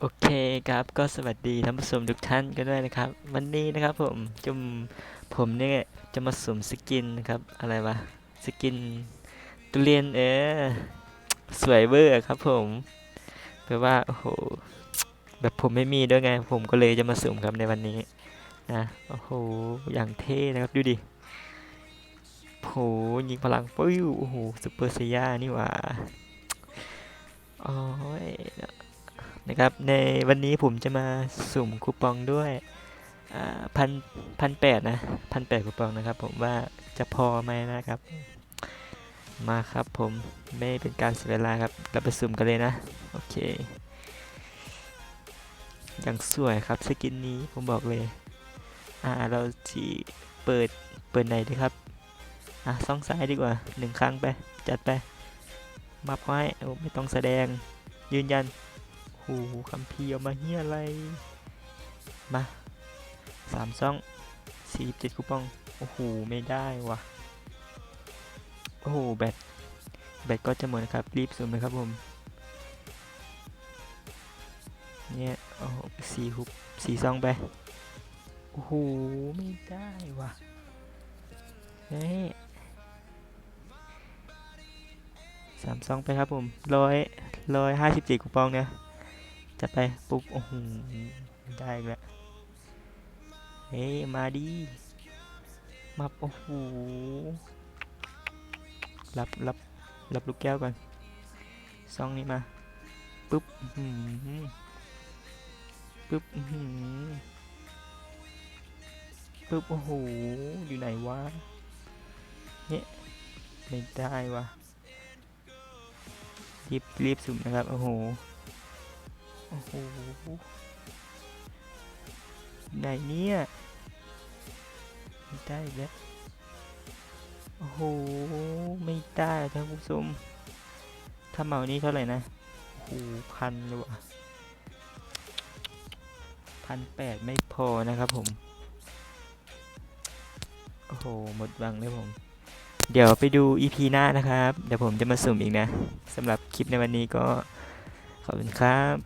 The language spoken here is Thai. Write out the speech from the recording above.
โอเคครับก็สวัสดีท่านผู้ชมทุกท่านกันด้วยนะครับ วันนี้นะครับผมจุมผมเนี่ยจะมาสุมสกินนะครับอะไรวะสกินตุเรียนเออสวยเวอร์ครับผมแปลว่าโอ้โหแบบผมไม่มีด้วยไง ผมก็เลยจะมาสุมครับในวันนี้นะโอ้โหอย่างเท่นะครับดูดิโอ้โหยิงพลังปิ้วโอ้โหซูเปอร์เซียนี่หว่าอ้ย นะครับ ในวันนี้ผมจะมาสุ่มคูปองด้วยพันพันแปดนะพันแปดคูปองนะครับ ผมว่าจะพอไหมนะครับ มาครับผมไม่เป็นการเสียเวลาครับ เราไปสุ่มกันเลยนะ โอเคอย่างสวยครับสกินนี้ผมบอกเลย อ่าเราจีเปิดเปิดไหนดีครับ อะซ่องซ้ายดีกว่าหนึ่งครั้งไป จัดไปมาพอยโอ้ไม่ต้องแสดงยืนยัน โอ้โหคำเพีร์เอามาเฮียอะไร มาสามซ่องสี่เจ็ดคูปอง โอ้โห ไม่ได้วะโอ้โห แบต แบตก็จะหมดนะครับ รีบซูมเลยครับผม เนี่ย โอ้สี่คูสี่ซ่องไป โอ้โห ไม่ได้วะเฮ้ยสามซองไปครับผมร้อยร้อยห้าสิบเจ็ดคูปองเนี่ย จะไปปุ๊บโอ้โหได้อีกแล้วเฮ้มาดิมาโอ้โหรับรับรับลูกแก้วก่อนซองนี้มาปุ๊บปุ๊บปุ๊บโอ้โหอยู่ไหนวะเนี่ยไม่ได้วะรีบรีบสุ่มนะครับ โอ้โห โอ้โหไหนเนี่ยไม่ได้แล้วโอ้โห ไม่ได้ท่านผู้ชมถ้าเหมานี้เท่าไหร่นะโอ้โหพันเลยวะพันแปดไม่พอนะครับผม โอ้โห หมดบังเลยผม เดี๋ยวไปดู EP หน้านะครับ เดี๋ยวผมจะมาสุ่มอีกนะสำหรับคลิปในวันนี้ก็ ขอบคุณครับ